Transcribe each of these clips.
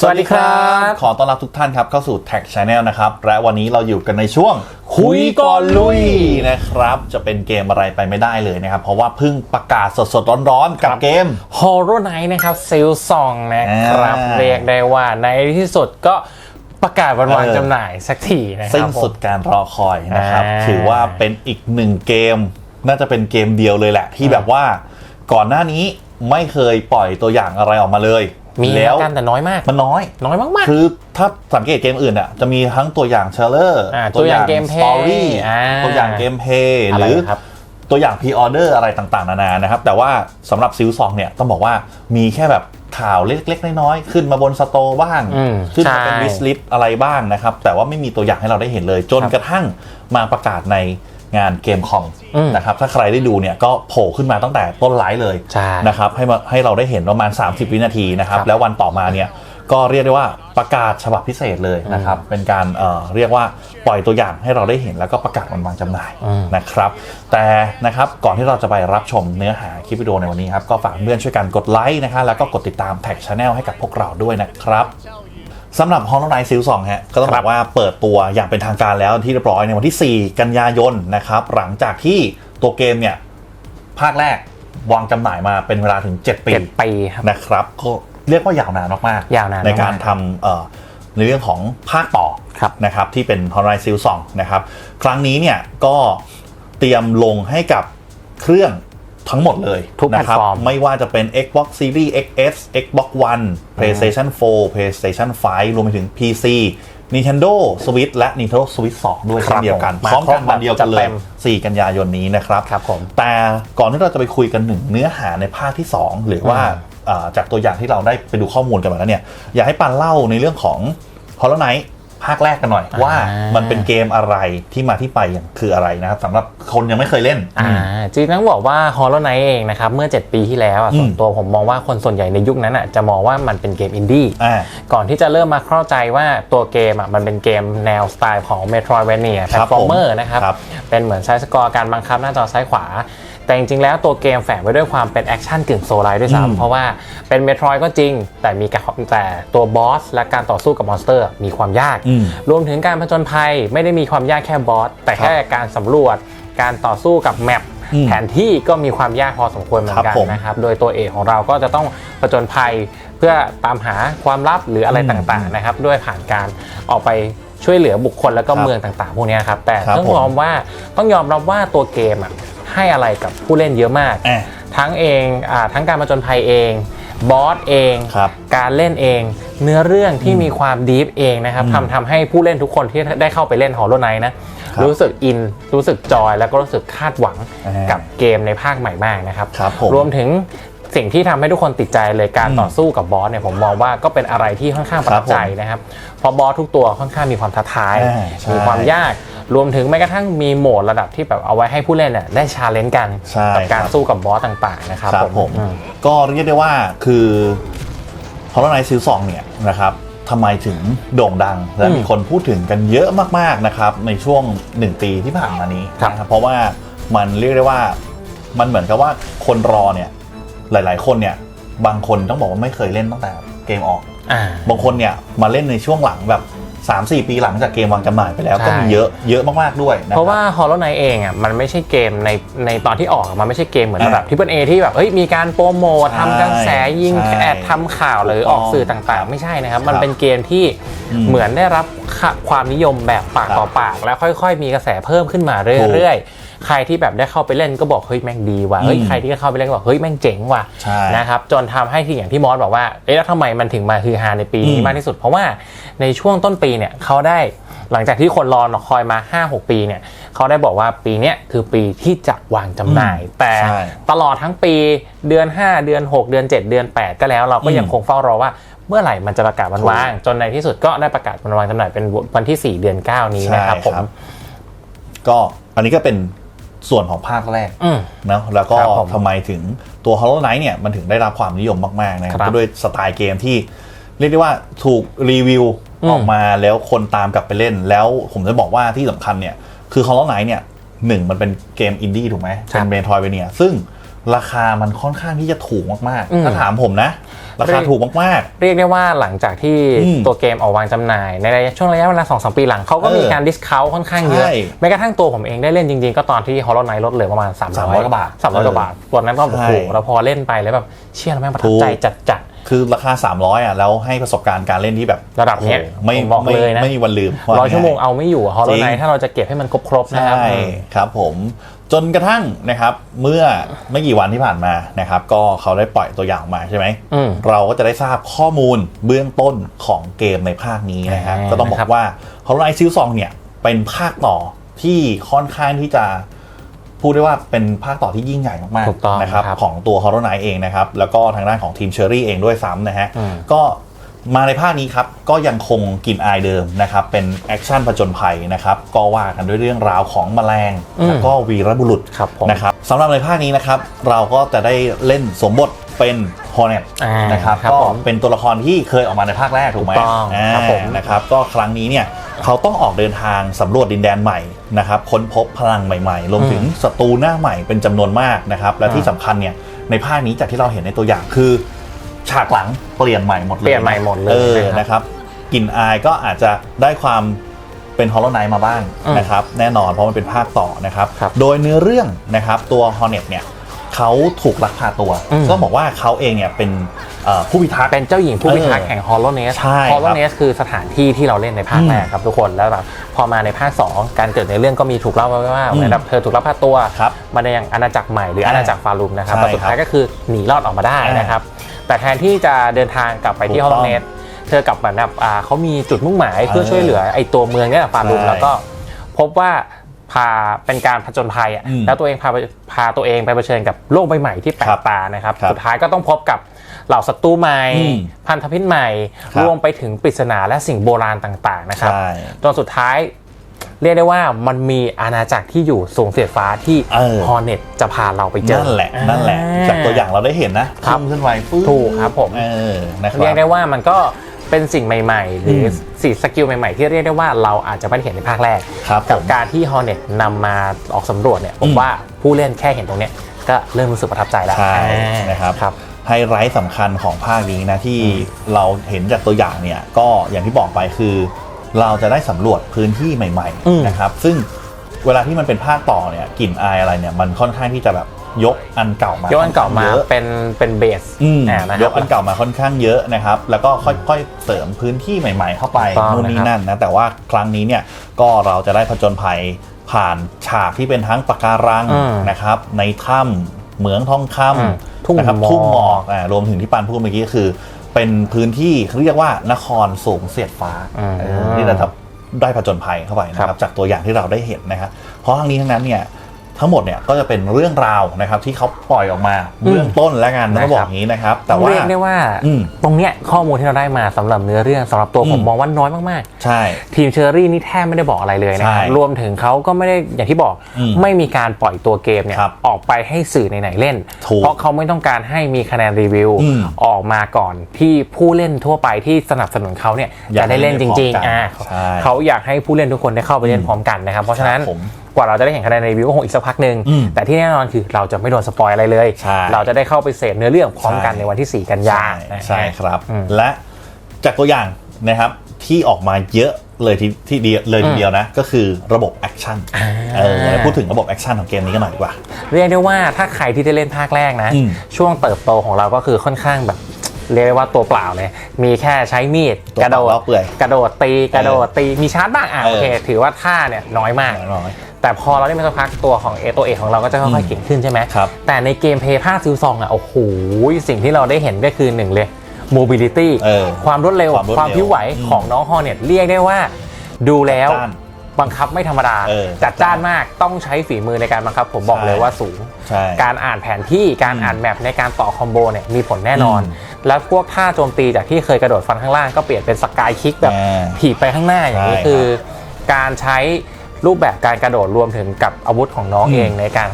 สวัสดีครับ ขอต้อนรับทุกท่านครับเข้าสู่ Tag Channel นะครับ และวันนี้เราอยู่กันในช่วง คุยก่อนลุยนะครับ จะเป็นเกมอะไรไปไม่ได้เลยนะครับ เพราะว่าเพิ่งประกาศสดๆ ร้อนๆ กับเกมฮอ r ์ n ไนท์นะครับซิลซองนะครับอ่าเรียกได้ว่าในที่สุดก็ประกาศวันวางเออจำหน่ายสักทีนะคสิ้รันบผสุมดการรอคอยนะครับอ่าถือว่าเป็นอีกหนึ่งเกม น่าจะเป็นเกมเดียวเลยแหละ ที่แบบว่าก่อนหน้านี้ไม่เคยปล่อยตัวอย่างอะไรออกมาเลย มีแล้วกันแต่น้อยมากมันน้อยน้อยมากคือถ้าสังเกตเกมอื่นอะจะมีทั้งตัวอย่างเชลเลอร์อ่าตัวอย่าง gameplay สตอรี่อ่าตัวอย่างเกมเพย์ๆอะหไรรือครับตัวอย่างพ r ออเดอร์อะไรต่างๆ นานานะครับ แต่ว่าสำหรับซิลซองเนี่ยต้องบอกว่ามีแค่แบบข่าวเล็กๆ น้อยๆ ขึ้นมาบนสโตร์บ้างอืมขึ้นมาเป็นใช่วิสลิ t อะไรบ้างนะครับ แต่ว่าไม่มีตัวอย่างให้เราได้เห็นเลย จนครับกระทั่งมาประกาศใน งานเกมคอมอืมนะครับถ้าใครได้ดูเนี่ยก็โผล่ขึ้นมาตั้งแต่ต้นไลฟ์เลยใช่นะครับให้มาให้เราได้เห็นประมาณ 30 วินาทีนะครับครับแล้ววันต่อมาเนี่ยก็เรียกได้ว่าประกาศฉบับพิเศษเลยนะครับ เป็นการเอ่อเรียกว่าปล่อยตัวอย่างให้เราได้เห็นแล้วก็ประกาศวันวางจำหน่ายอืมนะครับ แต่นะครับก่อนที่เราจะไปรับชมเนื้อหาคลิปวิดีโอในวันนี้ครับก็ฝากเพื่อนช่วยกันกดไลค์นะคะแล้วก็กดติดตามแท็กช anel ให้กับพวกเราด้วยนะครับ สำหรับ Hollow Knight ซิลสองฮะก็ต้องบอกว่าเปิดตัวอย่างเป็นทางการแล้วที่เรียบร้อยในวันที่ 4 กันยายนนะครับ หลังจากที่ตัวเกมเนี่ย ภาคแรกวางจำหน่ายมาเป็นเวลาถึง 7 ปีเจ็ดปีครับนะครับ ก็เรียกว่ายาวนานมากๆยาวนานในการมากๆทำเอ่อในเรื่องของภาคต่อครับนะครับ ที่เป็น Horizon Zero 2นะครับ ครั้งนี้เนี่ยก็เตรียมลงให้กับเครื่อง ทั้งหมดเลยทุกนะครัแพลตฟอร์ม ไม่ว่าจะเป็น Xbox Series XS Xbox One PlayStation 4 PlayStation 5 รวมไปถึง PC Nintendo Switch และ Nintendo Switch 2 ด้วยครัเช่บนเดียวกันผมพร้อมกันมาครบวันเดียวกันเลจัดเต็ยม4กันยายนนี้นะครับครับผมแต่ก่อนที่เราจะไปคุยกันหนึ่งเนื้อหาในภาคที่ 2 หรือว่าอ่าจากตัวอย่างที่เราได้ไปดูข้อมูลกันมาแล้วเนี่ย อยากให้ปันเล่าในเรื่องของ Hollow Knight ภาคแรกกันหน่อย ว่ามันเป็นเกมอะไรที่มาที่ไปอย่างคืออะไรนะครับสำหรับคนยังไม่เคยเล่นอ่าจริงๆต้องบอกว่า Hollow Knight เองนะครับเมื่อ 7 ปีที่แล้วอะอืมส่วนตัวผมมองว่าคนส่วนใหญ่ในยุคนั้นอะจะมองว่ามันเป็นเกมอินดี้อ่าก่อนที่จะเริ่มมาเข้าใจว่าตัวเกมอะมันเป็นเกมแนวสไตล์ของ Metroidvania ครับ Platformer ผมนะครับครับเป็นเหมือนใช้สกอร์การบังคับหน้าจอซ้ายขวา แต่จริงๆแล้วตัวเกมแฝงไว้ด้วยความเป็นแอคชั่นกึ่งโซลไลท์ด้วยอืมซ้ำเพราะว่าเป็น Metroid ก็จริง แต่มีการแต่ตัวบอสและการต่อสู้กับมอนสเตอร์มีความยากอืมรวมถึงการผจญภัยไม่ได้มีความยากแค่บอสแต่แค่การสำรวจการต่อสู้กับแมปอืมแผนที่ก็มีความยากพอสมควรเหมือนกัครันบผมนะครับ โดยตัวเอกของเราก็จะต้องผจญภัยเพื่อตามหาความลับหรืออะไรอืมต่างๆนะครับ ด้วยผ่านการออกไปช่วยเหลือบุคคลแล้วก็ครับเมืองต่างๆ พวกเนี้ยครับ แต่ครับต้องผมยอมว่าต้องยอมรับว่าตัวเกมอะ ให้อะไรกับผู้เล่นเยอะมาก อะ ทั้งเองอาทั้งการผจญภัยเอง บอสเอง ครับการเล่นเอง เนื้อเรื่องที่มีความดีฟเองนะครับอืมทำทำให้ผู้เล่นทุกคนที่ได้เข้าไปเล่นฮอลโลไนนะ ครับรู้สึกอิน รู้สึกจอย แล้วก็รู้สึกคาดหวังอ่ากักับเกมในภาคใหม่มากนะครับ ครับผม รวมถึงสิ่งที่ทำให้ทุกคนติดใจเลยการอืมต่อสู้กับบอสเนี่ยผมมองว่าก็เป็นอะไรที่ค่อนข้างประทับใจนะครับ เพราะบอสทุกตัวค่อนข้างมีความท้าทาย อ่าใช่ มีความยาก รวมถึงแม้กระทั่งมีโหมดระดับที่แบบเอาไว้ให้ผู้เล่นเนี่ยได้ชาเลนจ์กันใช่กัการครับ สู้กับบอสต่างๆนะครับครับผม อืม ก็เรียกได้ว่าคือ Hollow Knight ซิลสองเนี่ยนะครับทำไมถึงโด่งดัง และอืมมีคนพูดถึงกันเยอะมากๆนะครับ ในช่วง 1 ปีที่ผ่านมานี้ครับนะครับเพราะว่ามันเรียกได้ว่ามันเหมือนกับว่าคนรอเนี่ยหลายๆ คนเนี่ยบางคนต้องบอกว่าไม่เคยเล่นตั้งแต่เกมออกอ่า บางคนเนี่ยมาเล่นในช่วงหลังแบบ3-4 ปีหลังจากเกมวางจำหน่ายไปแล้วใช่ก็มีเยอะเยอะมากๆด้วยนคบเพราะว่า Hollow Knight เองอะมันไม่ใช่เกมในในตอนที่ออกอะมันไม่ใช่เกมเหมือนอ่าแบบที่เป็นเอที่แบบเฮ้ยมีการโปรโมทใช่ทำกระแสยิงใช่แอดทำข่าวหรือถูกอต้องอกสื่อต่างๆ ไม่ใช่นะครับ มันครับเป็นเกมที่อืมเหมือนได้รับค่ะความนิยมแบบปากครับต่อปาก แล้วค่อย ๆ มีกระแสเพิ่มขึ้นมาเรื่อยๆ ใครที่แบบได้เข้าไปเล่นก็บอกเฮ้ยแม่งดีว่ะเฮ้ยอืมใครที่เข้าไปเล่นก็บอกเฮ้ยแม่งเจ๋งว่ะใช่นะครับจนทำให้ที่อย่างที่มอสบอกว่าเอ๊ะแล้วทำไมมันถึงมาคือฮาในปีนี้อืมมากที่สุด เพราะว่าในช่วงต้นปีเนี่ยเขาได้หลังจากที่คนรอคอยมา 5-6 ปีเนี่ยเขาได้บอกว่าปีเนี้ยคือปีที่จะวางจำหน่าย แต่ใช่ตลอดทั้งปีเดือน 5 เดือน 6 เดือน 7 เดือน 8 ก็แล้วเราก็ยังอืมคงเฝ้ารอว่าเมื่อไหร่มันจะประกาศวันวาง จนในที่สุดก็ได้ประกาศวันวางจำหน่ายเป็นวันที่ 4 เดือน 9 นี้นะครับผมก็อันนี้ก็เป็น ส่วนของภาคแรกอืม นะแล้วก็ครับผมทำไมถึงตัว Hollow Knight เนี่ยมันถึงได้รับความนิยมมาก ๆ นะครับครับก็ด้วยสไตล์เกมที่เรียกได้ว่าถูกรีวิวอืมออกมาแล้วคนตามกลับไปเล่น แล้วผมจะบอกว่าที่สำคัญเนี่ย คือ Hollow Knight เนี่ยหนึ่งมันเป็นเกมอินดี้ถูกไหมครัเป็บนเมนทอยเวเนียซึ่ง ราคามันค่อนข้างที่จะถูกมากอืมๆถ้าถามผมนะ ราคาถูกมากเรียกได้ว่าหลังจากที่อืมตัวเกมออกวางจำหน่าย ในระยะช่วงระยะเวลา2อสปีหลังเขาก็เออมีการดิสคาวค่อนข้างเยอะใช่แม้กระทั่งตัวผมเองได้เล่นจริงๆ ก็ตอนที่ Hollow Knight ลดเหลือประมาณ300 300กว่าบาท300กว่าบาทตอนนั้นก็โอ้ใช่โหเราพอเล่นไปแล้วแบบเชื่อแล้วแม่งประทับถูกใจจัดๆคือราคา 300อะแล้วให้ประสบการณ์การเล่นที่แบบระดับเนี้ยโอ้โหไม่ผมบอกไม่เลยนะไม่มีวันลืมๆร้อยชั่วโมงาเอาไม่อยู่ Hollow จริง Knight ถ้าเราจะเก็บให้มันครบๆนะครับใช่ครับผม จนกระทั่งนะครับเมื่อไม่กี่วันที่ผ่านมานะครับ ก็เขาได้ปล่อยตัวอย่างออกมาใช่ไหมอืมเราก็จะได้ทราบข้อมูลเบื้องต้นของเกมในภาคนี้นะครับอ่าก็ต้องบอครักบว่า Horizon Zero Dawn เนี่ยเป็นภาคต่อที่ค่อนข้างที่จะพูดได้ว่าเป็นภาคต่อที่ยิ่งใหญ่มากถูกต้องๆนะครับครับของตัว Hollow Knight เองนะครับ แล้วก็ทางด้านของทีมเชอรี่เองด้วยซ้ำนะฮะอืมก็ มาในภาคนี้ครับก็ยังคงกลิ่นอายเดิมนะครับเป็นแอคชั่นผจญภัยนะครับก็ว่ากันด้วยเรื่องราวของแมลงอืม แล้วก็วีรบุรุษครับผม นะครับสำหรับในภาคนี้นะครับเราก็จะได้เล่นสวมบทเป็นฮอร์เนตอ่านะครับครับก็ผมเป็นตัวละครที่เคยออกมาในภาคแรกถูกไหมถูกต้องาครับผมนะครับก็ครั้งนี้เนี่ยเขาต้องออกเดินทางสำรวจดินแดนใหม่นะครับค้นพบพลังใหม่ๆรวมถึงศัตรูหน้าใหม่เป็นจำนวนมากนะครับและที่สำคัญเนี่ยในภาคนี้จากที่เราเห็นในตัวอย่างคือ ฉากหลังเปลี่ยนใหม่หมดเลยเปลี่ยนใหม่หมดเลยออนะครับ นะครับกลิ่นอายก็อาจจะได้ความเป็นฮอล l ไน g h t มาบ้างอืมนะครับแน่นอนเพราะมันเป็นภาคต่อนะครับ ครับ โดยเนื้อเรื่องนะครับตัวฮอ r เน็ตเนี่ย เขาถูกลักพาตัว อืม ก็บอกว่าเขาเองเนี่ยเป็นเอ่อผู้พิทักษ์ เป็นเจ้าหญิงผู้พิทักษ์แห่ง Hollow Nest ใช่ครับ Hollow Nest คือสถานที่ที่เราเล่นในภาคอืมแรกครับทุกคนแล้วแบบพอมาในภาค 2 การเกิดในเรื่องก็มีถูกเล่าไว้ว่าอืมเหมือนแบบเธอถูกลักพาตัวครับมาในยังอาณาจักรใหม่หรืออาณาจักรฟารุมนะครับใช่แต่สุดท้ายก็คือหนีรอดออกมาได้อ่านนะครับแต่แทนที่จะเดินทางกลับไปที่ถูก Hollow ต้อง Nest เธอกลับเหมือนแบบอ่าเขามีจุดมุ่งหมายเพื่อเออช่วยเหลือไอ้ตัวเมืองเนี่ยฟารุมใช่ แล้วก็พบว่า พาเป็นการผจญภัยอะอืมแล้วตัวเองพาไปพาตัวเองไปเผชิญกับโลกใบใหม่ที่แปลครักบตานะครับ ครับสุดท้ายก็ต้องพบกับเหล่าศัตรูใหม่ อืมพันธมิตรใหม่ ครับ รวมไปถึงปริศนาและสิ่งโบราณต่างๆนะครับ ใช่จนสุดท้ายเรียกได้ว่ามันมีอาณาจักรที่อยู่สูงเสียดฟ้าที่เออ ฮอร์เน็ตจะพาเราไปเจอ นั่นแหละนั่นแหละ จากตัวอย่างเราได้เห็นนะครับ ขึ้นขึ้นไวฟื้นถูกครับผม เออนะครัเรียกบได้ว่ามันก็ เป็นสิ่งใหม่ ๆ หรืออมสีสกิลใหม่ ๆ ที่เรียกได้ว่าเราอาจจะไม่ได้เห็นในภาคแรก ครับกับผมการที่ฮอร์เน็ตนำมาออกสำรวจเนี่ยผอืมมว่าผู้เล่นแค่เห็นตรงเนี้ยก็เริ่มรู้สึกประทับใจแล้วใช่อ่านะครับครับ ไฮไลท์สำคัญของภาคนี้นะที่เราเห็นจากตัวอย่างเนี่ยก็อย่างที่บอกไปคือ เราจะได้สำรวจพื้นที่ใหม่อืม ๆนะครับซึ่งเวลาที่มันเป็นภาคต่อเนี่ยกลิ่นอายอะไรเนี่ยมันค่อนข้างที่จะแบบ ยกอันเก่ามายกอันเก่ามาเยอะเป็นเป็นเบสอืมอ่านะคยรับกอันเก่ามาค่อนข้างเยอะนะครับ แล้วก็ค่อยๆเสริมพื้นที่ใหม่ ๆ เข้าไปถูกต้องนู่นนี่นะครับนั่นนะแต่ว่าครั้งนี้เนี่ยก็เราจะได้ผจญภัยผ่านฉากที่เป็นทั้งปะการังอืมนะครับ ในถ้ำเหมืองทองคอืมำทุ่งนะครับหมอกทุ่งหมอกอ่ารวมถึงที่ปันพูดเมื่อกี้คือ เป็นพื้นที่เขาเรียกว่านครสูงเสียดฟ้าอืมเออที่เราจะได้ผจญภัยเข้าไปนะคครัรับบจากตัวอย่างที่เราได้เห็นนะครับเพราะทั้งนี้ทั้งนั้นเนี่ย ทั้งหมดเนี่ยก็จะเป็นเรื่องราวนะครับที่เขาปล่อยออกมาเบื้องต้นแล้วกันนะครัต้อบงบอกอย่างนี้นะครับ แต่ว่า เรียกได้ว่าอืม ตรงเนี้ยข้อมูลที่เราได้มาสำหรับเนื้อเรื่องสำหรับตัวผมอืมมองว่าน้อยมากใช่ๆทีมเชอรี่นี่แทบไม่ได้บอกอะไรเลยนะครับ ใช่รวมถึงเขาก็ไม่ได้อย่างที่บอกอืมไม่มีการปล่อยตัวเกมเนี่ยครับออกไปให้สื่อไหนๆเล่น ถูกเพราะเขาไม่ต้องการให้มีคะแนนรีวิวอืมออกมาก่อนที่ผู้เล่นทั่วไปที่สนับสนุนเขาเนี่ยอยาจะกได้เล่นจริงให้เล่นพร้อมกันๆอ่าใช่ เขาอยากให้ผู้เล่นทุกคนได้เข้าไปเล่นพร้อมกันนะครับ เพราะฉะนั้น ครับผมกว่าเราจะได้เห็นคะแนนรีวิวก็คงอีกสักพักหนึ่งอืมแต่ที่แน่นอนคือเราจะไม่โดนสปอยอะไรเลย ใช่ เราจะได้เข้าไปเสพเนื้อเรื่องพร้อมกันใช่ในวันที่ 4 กันยาใช่นะฮะ ใช่ครับ อืมและจากตัวอย่างนะครับที่ออกมาเยอะเลยที่ที่เดียวเลยทีเดียวนะ ก็คือระบบแอคชั่นเออพูดถึงระบบแอคชั่นของเกมนี้กันหน่อยดีกว่า เรียกได้ว่าถ้าใครที่ได้เล่นภาคแรกนะ อืมช่วงเติบโตของเราก็คือค่อนข้างแบบ เรียกได้ว่าตัวเปล่าเลย มีแค่ใช้มีดตัวกระโดดเปล่าเปลือยกระโดดตีกระโดดตีมีชาร์จบ้างอะเออ โอเค ถือว่าท่าเนี่ยน้อยมาก น้อย แต่พอเราได้มาสักพักตัวของเอตัวเอกของเราก็จะค่อยๆเก่งขึ้นใช่ไหมครับแต่ในเกมเพย์ภาคซิลซองอะโอ้โหสิ่งที่เราได้เห็นก็คือหนึ่งเลย mobility เออความรวดเร็วความรวดเร็ว ความพิ้วไหวอืมของน้องฮอร์เน็ตเรียกได้ว่า ดูแล้วจ้านบังคับไม่ธรรมดาเออจัดจ้านมากต้องใช้ฝีมือในการบังคับ ผมบอกใช่เลยว่าสูงใช่การอ่านแผนที่การอืมอ่านแมปในการต่อคอมโบเนี่ยมีผลแน่นอนอืมแล้วพวกท่าโจมตีจากที่เคยกระโดดฟันข้างล่างก็เปลี่ยนเป็นสกายคิกแบบอ่าถีบไปข้างหน้าอย่างนี้ใช่คือ การใช้ รูปแบบการกระโดดรวมถึงกับอาวุธของน้องอืมเองในการ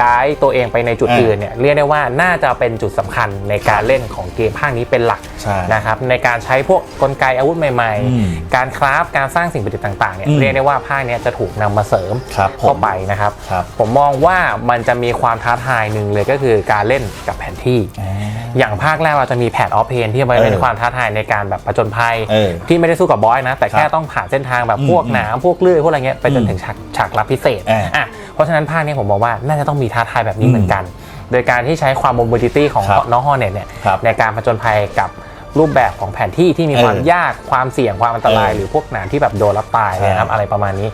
ย้ายตัวเองไปในจุดอ่าอื่นเนี่ยเรียกได้ว่าน่าจะเป็นจุดสำคัญในการเล่นของเกมภาคนี้เป็นหลักใช่นะครับในการใช้พวกกลไกอาวุธใหม่อืมๆการคราฟการสร้างสิ่งประดิษฐ์ต่างๆเนี่ยอืมเรียกได้ว่าภาคเนี้ยจะถูกนำมาเสริมครับผมเข้าไปนะครับครับ ผมมองว่ามันจะมีความท้าทายหนึ่งเลยก็คือการเล่นกับแผนที่อ่าอย่างภาคแรกเราจะมีแพดออฟเพนที่มันเป็นเออความท้าทายในการแบบผจญภัยเออที่ไม่ได้สู้กับบอยนะ แต่แค่ครับต้องผ่านเส้นทางแบบอืมพวกหนามพวกเลื่อยพวกอะไรเงี้ยไปจนอืมถึงฉากฉากลับพิเศษอ่าอะเพราะฉะนั้นภาคนี้ผมมองว่าน่าจะต้องมีท้าทายแบบนี้อืมเหมือนกัน โดยการที่ใช้ความโมบิลิตี้ของครับน้องฮอร์เน็ตเนี่ยครับในการผจญภัยกับรูปแบบของแผนที่ที่มีเออความยากความเสี่ยงความอันตราย เออหรือพวกหนามที่แบบโดนรับตายเนยนะครับใช่ อะไรประมาณนี้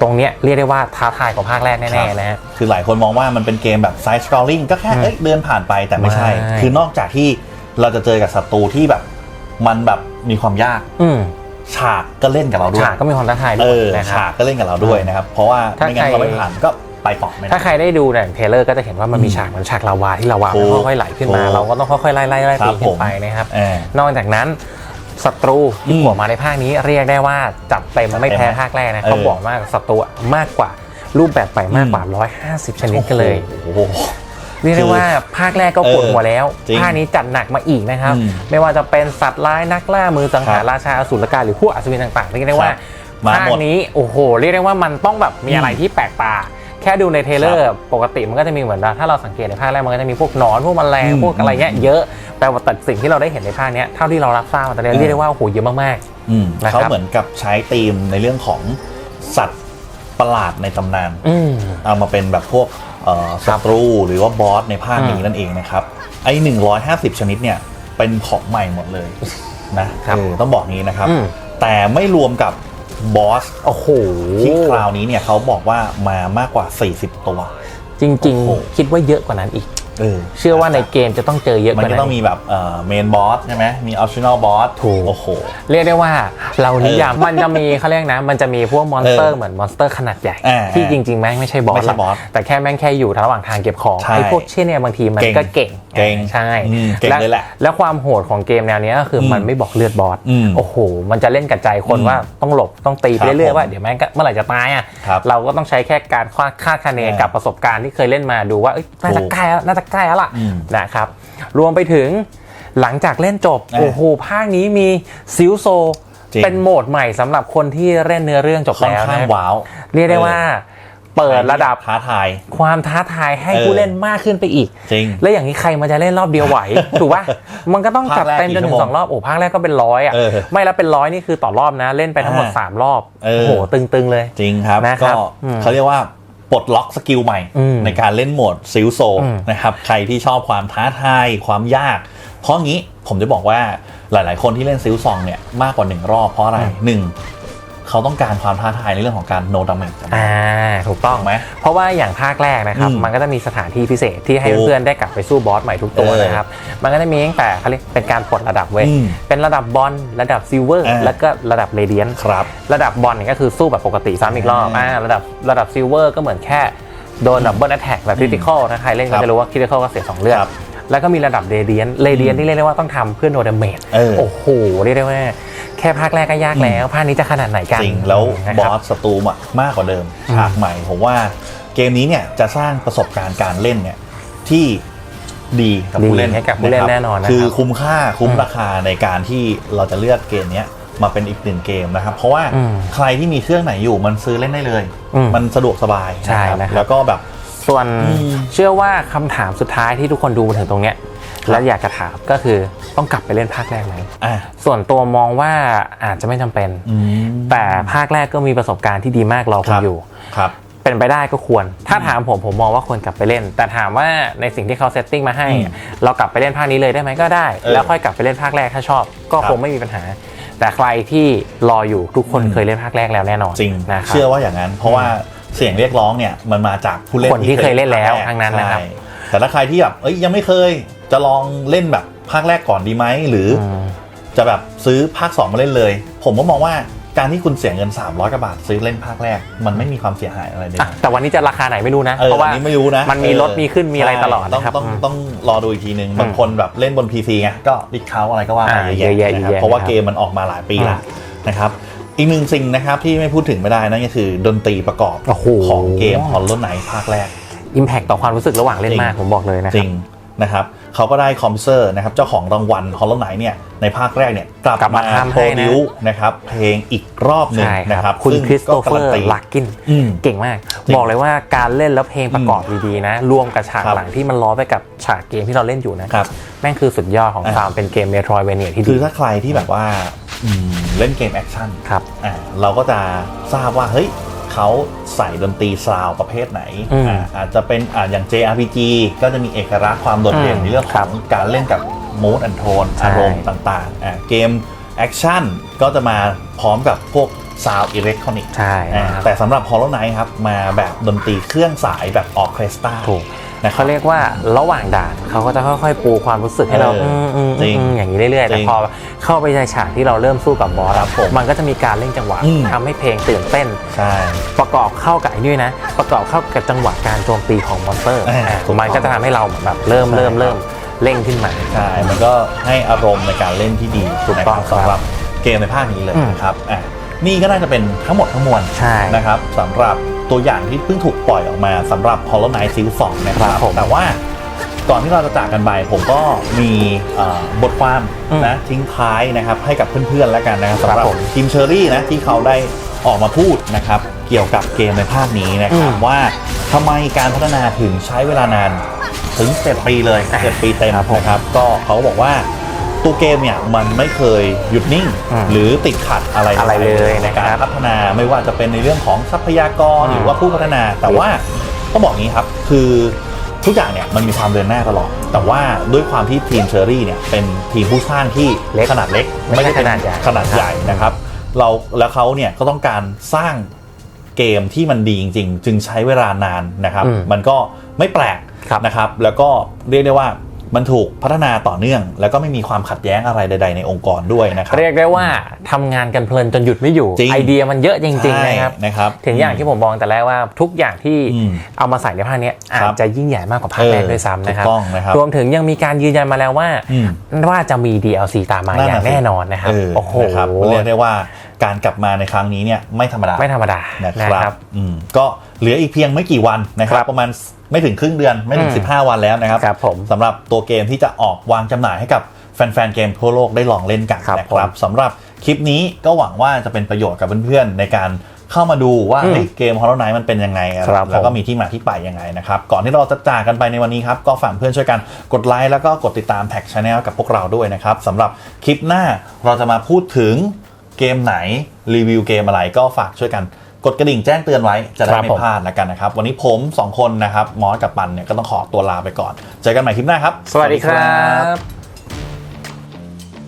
ตรงเนี้ยเรียกได้ว่าท้าทายกว่าภาคแรกแน่ๆนะฮะ คือหลายคนมองว่ามันเป็นเกมแบบไซส์สครอลลิ่งก็แค่อืมเอ้ยเดินผ่านไปแต่ไม่ใช่ ไม่ คือนอกจากที่เราจะเจอกับศัตรูที่แบบมันแบบมีความยากอืมฉากก็เล่นกับเราด้วยฉากก็มีความท้าทายด้เอวยอนะครับ ฉากก็เล่นกับเราด้วยนะครับ เพราะว่าถ้าไม่งั้นใคร เราไม่ผ่านก็ ไปต่อไม่ได้ ถ้าใครได้ดูเนี่ยเทรลเลอร์ก็จะเห็นว่ามันมีฉากเหมือนฉากลาวาที่ลาวาถูมันกค่อยๆไหลขึ้นมา ถูกเราก็ต้องค่อยๆไล่ไล่ไล่ครัตีบขึ้ผนมไปนะครับ เออนอกจากนั้นศัตรูที่อืมโผล่มาในภาคนี้เรียกได้ว่าจัดเต็มไม่แพ้ภาคแรกนะเออ เขาบอกว่าศัตรูมากกว่ารูปแบบใหม่มากกว่า 150 ชนิดกันเลยโอ้โห เรียกได้ว่าภาคแรกก็ปวดหัวแล้ว จริงภาคนี้จัดหนักมาอีกนะครับ อืมไม่ว่าจะเป็นสัตว์ร้ายนักล่ามือสังหารครับราชาอสูรกายหรือพวกอัศวินต่างๆเรียกได้ว่าครับมาภาคหมดนี้โอ้โห เรียกได้ว่ามันต้องแบบมีอะไรที่แปลกตา แค่ดูในเทรลเลอร์ปกติมันก็จะมีเหมือนว่าถ้าเราสังเกตในภาคแรกมันก็จะมีพวกหนอนพวกแมลงอืมพวกอะไรเงี้ยเยอะแต่ว่าแต่สิ่งที่เราได้เห็นในภาคเนี้ยเท่าที่เรารับทราบมาตอนนี้เออเรียกได้ว่าโอ้โหเยอะมากอืมนะครับเขาเหมือนกับใช้ธีมในเรื่องของสัตว์ประหลาดในตำนานๆอืมเอามาเป็นแบบพวกเอ่อศัตรูหรือว่าบอสในภาคนี้อืมนั่นเองนะครับไอ้150 ชนิดเนี่ยเป็นของใหม่หมดเลยนะครับเออต้องบอกงี้นะครับอืมแต่ไม่รวมกับ บอสโอ้โหที่คราวนี้เนี่ยเขาบอกว่ามามากกว่า 40 ตัว จริง โอ้โห ๆ คิดว่าเยอะกว่านั้นอีก เออเชื่อว่าในเกมจะต้องเจอเยอะกมันว่าจะนั้ต้อนงอีกมีแบบเอ่อเมนบอสใช่ไหมมีออ t ชั่นอลบอสถูก โอ้โห เรียกได้ว่าเรานิยามมันจะมีเขาเรียกนะ มันจะมีพวกมอนสเตอเอร์อเหมือนมอนสเตอร์ขนาดใหญ่ อ่าที่จริงๆแม่งไม่ใช่บอสไม่ใช่หรอกบอสแต่แค่แม่งแค่อยู่ระหว่างทางเก็บของใช่ไอ้พวกเช่นเนี่ยบางทีมันเก่งก็เก่งเก่งใช่อืมเก่งเลยแหละแล้วความโหดของเกมแนวเนี้ยก็คืออมมันไม่บอกเลือดบอสอืมโอ้โห มันจะเล่นกับใจคนอืมว่าต้องหลบต้องตีไปครับเรื่อยผมๆว่าเดี๋ยวแม่งก็เมื่อไหร่จะตายอะครับเราก็ต้องใช้แค่การคาดคาดคะเนอ่ากักับประสบการณ์ที่เคยเล่นมาดูว่าเอ้ยน่าจะถูก ใกล้แล้วน่าจะใกล้แล้วล่ะอืมนะครับ รวมไปถึงหลังจากเล่นจบอ่าโอ้โห ภาคนี้มีซิลโซจริงเป็นโหมดใหม่สำหรับคนที่เล่นเนื้อเรื่องจบค่อนแล้วข้างนะว้าวเรียกได้ว่าเปิดระดับท้าทาย ความท้าทายให้เออผู้เล่นมากขึ้นไปอีก จริง แล้วอย่างนี้ใครมันจะเล่นรอบเดียวไหว ถูกปะมันก็ต้องจัดเต็มจนถึงสองรอบโอ้ภาคแรกก็เป็นร้อยอะเออไม่แล้วเป็นร้อยนี่คือต่อรอบนะ เล่นไปทั้งหมดอ่าสามรอบเออโอ้โหตึงๆเลย จริงครับนะครัก็บอืมเขาเรียกว่า ปลดล็อกสกิลใหม่อืมในการเล่นโหมดซิลโซอืมนะครับใครที่ชอบความท้าทายความยาก เพราะงี้ผมจะบอกว่าหลาย ๆ คนที่เล่นซิลซองเนี่ยมากกว่าหนึ่งรอบเพราะอะไรหนึ่ง เขาต้องการความท้าทายในเรื่องของการโนดาเมจอ่าถูกต้องถูกไหมเพราะว่าอย่างภาคแรกนะครับอืมมันก็จะมีสถานที่พิเศษที่ให้ถูกเพื่อนได้กลับไปสู้บอสใหม่ทุกตัวเออนะครับ มันก็จะมีตั้งแต่เขาเรียกเป็นการปลดระดับเว้ยอืมเป็นระดับบอลระดับซิลเวอร์อ่าแล้วก็ระดับเรเดียนครับ ระดับบอลเนี่ยก็คือสู้แบบปกติซ้ำอีกรอบอ่าอ่าระดับระดับซิลเวอร์ก็เหมือนแค่โดนดับเบิลแอตแทกแบบคริติคอลนะใครเล่นครัก็บจะรู้ว่าคริติคอลก็เสียสองเลือดครับแล้วก็มีระดับเรเดียนเรเดียนที่เรียกได้ว่าต้องทำเพื่อโนดาเมจเออโอ้โหเรียกได้ว่า แค่ภาคแรกก็ยากแล้ว ภาคนี้จะขนาดไหนกันจริงแล้วนะบคอรับสศัตรูอะมากกว่าเดิมอืมฉากใหม่ผมว่าเกมนี้เนี่ยจะสร้างประสบการณ์การเล่นเนี่ยที่ดีกับผู้เล่นดีให้กับผู้เล่นแน่นอนนะครับคือคุ้มค่าคุ้มอืมราคาในการที่เราจะเลือกเกมเนี้ยมาเป็นอีกหนึ่งเกมนะครับ เพราะว่าอืมใครที่มีเครื่องไหนอยู่มันซื้อเล่นได้เลยอืมมันสะดวกสบายใช่นะครับแล้วก็แบบส่วนอืมเชื่อว่าคำถามสุดท้ายที่ทุกคนดูมาถึงตรงเนี้ย แล้วอยากจะถามก็คือต้องกลับไปเล่นภาคแรกไหมอะ ส่วนตัวมองว่าอาจจะไม่จำเป็นอืมแต่ภาคแรกก็มีประสบการณ์ที่ดีมากรอคุคณรับอยู่ ครับ เป็นไปได้ก็ควร ถ้าถามผมผมมองว่าควรกลับไปเล่น แต่ถามว่าในสิ่งที่เขาเซตติ้งมาให้อืมเรากลับไปเล่นภาคนี้เลยได้ไหมก็ได้ เออแล้วค่อยกลับไปเล่นภาคแรกถ้าชอบ ก็ครับคงไม่มีปัญหา แต่ใครที่รออยู่ทุกคนอืมเคยเล่นภาคแรกแล้วแน่นอนจริงนะครับ เชื่อว่าอย่างนั้น เพราะว่าเสียงเรียกร้องเนี่ยมันมาจากผู้เล่นคนที่เคยเล่นแล้วทั้งนั้นนะครับ ใช่แต่ถ้าใครที่แบบเอ้ยยังไม่เคย จะลองเล่นแบบภาคแรกก่อนดีไหมหรืออมจะแบบซื้อภาค 2 มาเล่นเลย ผมก็มองว่าการที่คุณเสียเงิน 300กว่าบาทซื้อเล่นภาคแรก มันไม่มีความเสียหายอะไรเลยอะแต่วันนี้จะราคาไหนไม่รู้นะเออเพราะอัว่านนี้ไม่รู้นะมันมีเออลดมีขึ้นมีอะไรใช่ตลอดต้องนะครับต้องอืมต้องรอดูอีกทีนึงอืมบางคนแบบเล่นบน PC ไงก็ดิสเขาอะไรก็ว่าไปอ่าเยอะเยอะแยะแยะนะครับเยอะแยะเพราะว่านะครับเกมมันออกมาหลายปีอืมละนะครับอีกหนึ่งสิ่งนะครับที่ไม่พูดถึงไม่ได้นั่นก็คือดนตรีประกอบโอ้โหของเกม Hollow Knight ภาคแรก Impact ต่อความรู้สึกระหว่างเล่นมากผมบอกเลยนะคจรัริบงนะครับ เขาก็ได้คอมเซอร์นะครับเจ้าของรางวัลฮอลล์ไนเนี่ยในภาคแรกเนี่ยกลับกลับมามาทำโปรให้นะดิวนะครับเพลงอีกรอบหนึ่งใช่นะคครัรับบคุณซึ่งคริสโตเฟก็อการันร์ตีลักกินอืมเก่งมากจริงบอกเลยว่าการเล่นแล้วเพลงประกอบดีๆนะ รวมกับฉากครับหลังที่มันล้อไปกับฉากเกมที่เราเล่นอยู่นะครับแม่งคือสุดยอดของอะความเป็นเกมเมโทร i เวเนียที่คืดีอถ้าใครที่แบบว่าอืมเล่นเกมแอคชั่นครับอ่าเราก็จะทราบว่าเฮ้ย เขาใส่ดนตรีซาวด์ประเภทไหนอืมอ่าอาจจะเป็นอ่าอย่าง JRPG ก็จะมีเอกลักษณ์ความโดดเด่นอืมในเรื่องคขรัอบงการเล่นกับ mood and tone ใช่อารมณ์ต่างๆอ่าเกมแอคชั่นก็จะมาพร้อมกับพวกซาวด์อิเล็กทรอนิกส์ใช่อ่านะครับแต่สำหรับ Hollow Knight ครับ มาแบบดนตรีเครื่องสายแบบออร์เคสตราถูก นะครัเขาบเรียกว่าระหว่างด่านเขาก็จะค่อยๆ ปูความรู้สึกให้เราเออมอืมจริงอืมอย่างนี้เรื่อยๆแต่จริงพอเข้าไปในฉากที่เราเริ่มสู้กับบอสครับผมมันก็จะมีการเล่นจังหวะอืม ทำให้เพลงตื่นเต้น ใช่ ประกอบเข้ากับไอ้นี่นะ ประกอบเข้ากับจังหวะการโจมตีของมอนสเตอร์อ่าอ่าถูกต้อง มันก็จะทำให้เราแบบเริ่มใช่เริ่มครับเริ่มเร่งขึ้นมา ใช่ มันก็ให้อารมณ์ในการเล่นที่ดีถูกต้องนะครับครับสำหรับเกมในภาคนี้เลยอืมนะครับอะนี่ก็น่าจะเป็นทั้งหมดทั้งมวลใช่นะครับสำหรับ ตัวอย่างที่เพิ่งถูกปล่อยออกมาสำหรับ Hollow Knight Series 2นะครับ ครับผมแต่ว่าก่อนที่เราจะจากกันไป ผมก็มีเอ่อบทความอืมนะทิ้งท้ายนะครับให้กับเพื่อนๆแล้วกันนะครับครับสำหรับผมทีมเชอรี่นะที่เขาได้ออกมาพูดนะครับเกี่ยวกับเกมในภาคนี้นะครับอืมว่าทำไมการพัฒนาถึงใช้เวลานานถึง 7 ปีเลย 7 ปีเต็มครับผม นะครับก็เขาก็บอกว่า ตัวเกมเนี่ยมันไม่เคยหยุดนิ่ง อืมหรือติดขัดอะไรอะไรเลยในนะครับการพัฒนาไม่ว่าจะเป็นในเรื่องของทรัพยากรอืม หรือว่าผู้พัฒนา แต่ว่าต้องบอกงี้ครับคือทุกอย่างเนี่ยมันมีความเดินหน้าตลอด แต่ว่าด้วยความที่ทีมเชอรี่เนี่ยเป็นทีมผู้สร้างที่เล็กขนาดเล็กไม่ใช่เป็ขนาดใหญ่ ขนาดใหญ่นะครับเราแล้วเขาเนี่ยก็ต้องการสร้าง เกมที่มันดีจริง ๆ จึงใช้เวลานานนะครับ อืมมันก็ไม่แปลกครับนะครับ แล้วก็เรียกได้ว่า มันถูกพัฒนาต่อเนื่อง แล้วก็ไม่มีความขัดแย้งอะไรใด ๆ ในองค์กรด้วยนะครับเรียกได้ว่าทำงานกันเพลินจนหยุดไม่อยู่จริงไอเดียมันเยอะจริงๆใช่นะครับนะครับถึงอย่างที่ผมบอกแต่แรกว่าทุกอย่างที่อืมเอามาใส่ในภาคเนี้ยอาครัจบจะยิ่งใหญ่มากกว่าภาคแรกเออด้วยซ้ำนะครับถูกต้องนะครับรวมถึงยังมีการยืนยันมาแล้วว่าอืมว่าจะมี DLC ตามมาอย่างะสิแน่นอนนะครับเออโอ้โหนะครับเรียกได้ว่า การกลับมาในครั้งนี้เนี่ยไม่ธรรมดาไม่ธรรมดานะนะคครัรับบอืมก็เหลืออีกเพียงไม่กี่วันนะครับครับประมาณไม่ถึงครึ่งเดือนไม่ถึงอืม15 วันแล้วนะครับครับผมสำหรับตัวเกมที่จะออกวางจำหน่ายให้กับแฟนๆเกมทั่วโลกได้ลองเล่นกันครับนะครับผมสำหรับคลิปนี้ก็หวังว่าจะเป็นประโยชน์กับเพื่อนๆ ในการเข้ามาดูว่าอืมเฮ้ยเกม Hollow Knight มันเป็นยังไงอะครับแล้วก็ผมมีที่มาที่ไปยังไงนะครับ ก่อนที่เราจะจากกันไปในวันนี้ครับ ก็ฝากเพื่อนช่วยกันกดไลค์แล้วก็กดติดตามแท็กช n แนลกับพวกเราด้วยนะครับสำหรับคลิปหน้าเราจะมาพูดถึง เกมไหนรีวิวเกมอะไรก็ฝากช่วยกัน กดกระดิ่งแจ้งเตือนไว้จะได้ครับไม่ผมพลาดแล้วกันนะครับ วันนี้ผม 2 คนนะครับมอสกับปันเนี่ยก็ต้องขอตัวลาไปก่อน เจอกันใหม่คลิปหน้าครับ สวัสดีครับ